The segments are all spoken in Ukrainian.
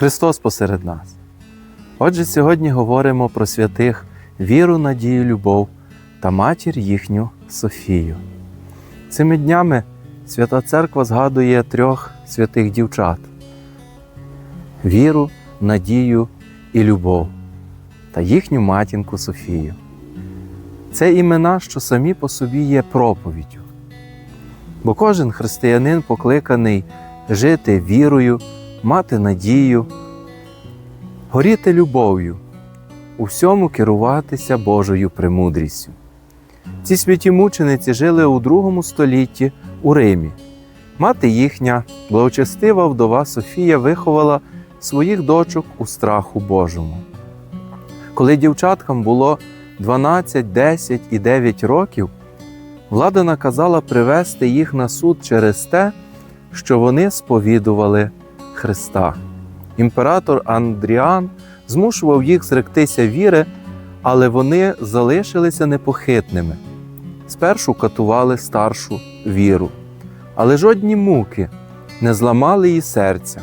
Христос посеред нас. Отже, сьогодні говоримо про святих віру, надію, любов та матір їхню Софію. Цими днями Свята Церква згадує трьох святих дівчат: віру, надію і любов та їхню матінку Софію. Це імена, що самі по собі є проповіддю. Бо кожен християнин покликаний жити вірою, мати надію, горіти любов'ю, у всьому керуватися Божою премудрістю. Ці святі мучениці жили у другому столітті у Римі. Мати їхня, благочестива вдова Софія, виховала своїх дочок у страху Божому. Коли дівчаткам було 12, 10 і 9 років, влада наказала привести їх на суд через те, що вони сповідували Христа. Імператор Андріан змушував їх зректися віри, але вони залишилися непохитними. Спершу катували старшу віру, але жодні муки не зламали її серця.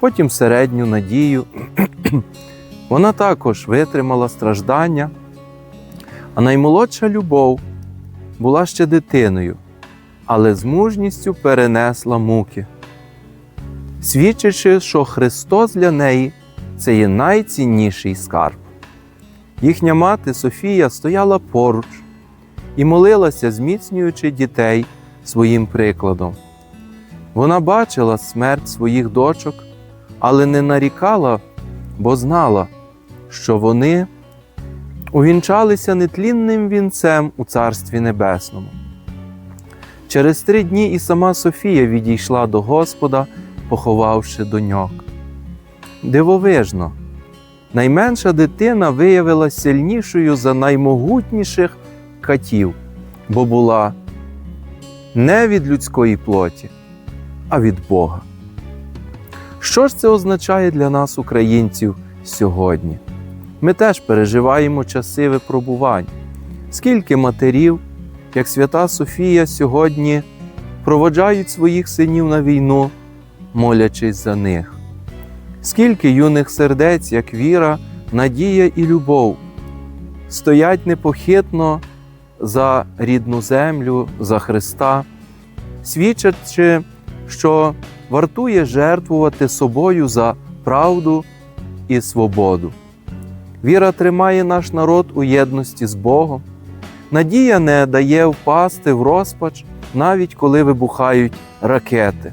Потім середню надію. Вона також витримала страждання, а наймолодша любов була ще дитиною, але з мужністю перенесла муки, свідчачи, що Христос для неї це є найцінніший скарб. Їхня мати Софія стояла поруч і молилася, зміцнюючи дітей своїм прикладом. Вона бачила смерть своїх дочок, але не нарікала, бо знала, що вони увінчалися нетлінним вінцем у Царстві Небесному. Через три дні і сама Софія відійшла до Господа, поховавши доньок. Дивовижно, найменша дитина виявилася сильнішою за наймогутніших катів, бо була не від людської плоті, а від Бога. Що ж це означає для нас, українців, сьогодні? Ми теж переживаємо часи випробувань. Скільки матерів, як свята Софія, сьогодні проводжають своїх синів на війну, молячись за них. Скільки юних сердець, як віра, надія і любов, стоять непохитно за рідну землю, за Христа, свідчачи, що вартує жертвувати собою за правду і свободу. Віра тримає наш народ у єдності з Богом. Надія не дає впасти в розпач, навіть коли вибухають ракети.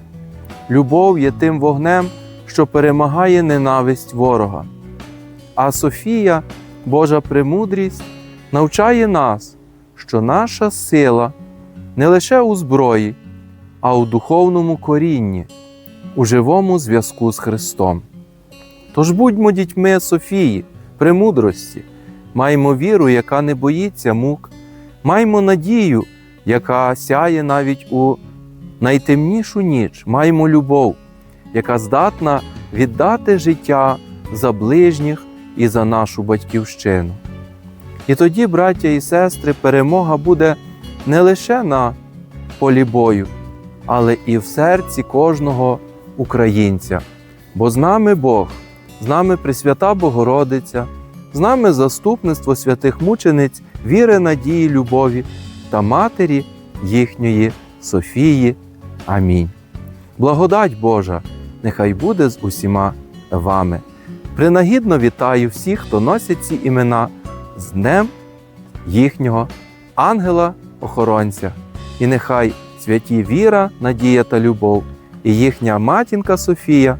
Любов є тим вогнем, що перемагає ненависть ворога. А Софія, Божа премудрість, навчає нас, що наша сила не лише у зброї, а у духовному корінні, у живому зв'язку з Христом. Тож будьмо дітьми Софії, премудрості, маємо віру, яка не боїться мук, маємо надію, яка сяє навіть у найтемнішу ніч, маємо любов, яка здатна віддати життя за ближніх і за нашу батьківщину. І тоді, браття і сестри, перемога буде не лише на полі бою, але і в серці кожного українця. Бо з нами Бог, з нами Пресвята Богородиця, з нами заступництво святих мучениць, віри, надії, любові та Матері їхньої Софії. Амінь. Благодать Божа, нехай буде з усіма вами. Принагідно вітаю всіх, хто носить ці імена з Днем їхнього ангела-охоронця. І нехай святі віра, надія та любов і їхня матінка Софія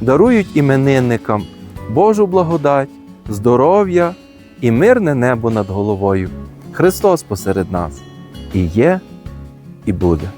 дарують іменинникам Божу благодать, здоров'я і мирне небо над головою. Христос посеред нас і є, і буде.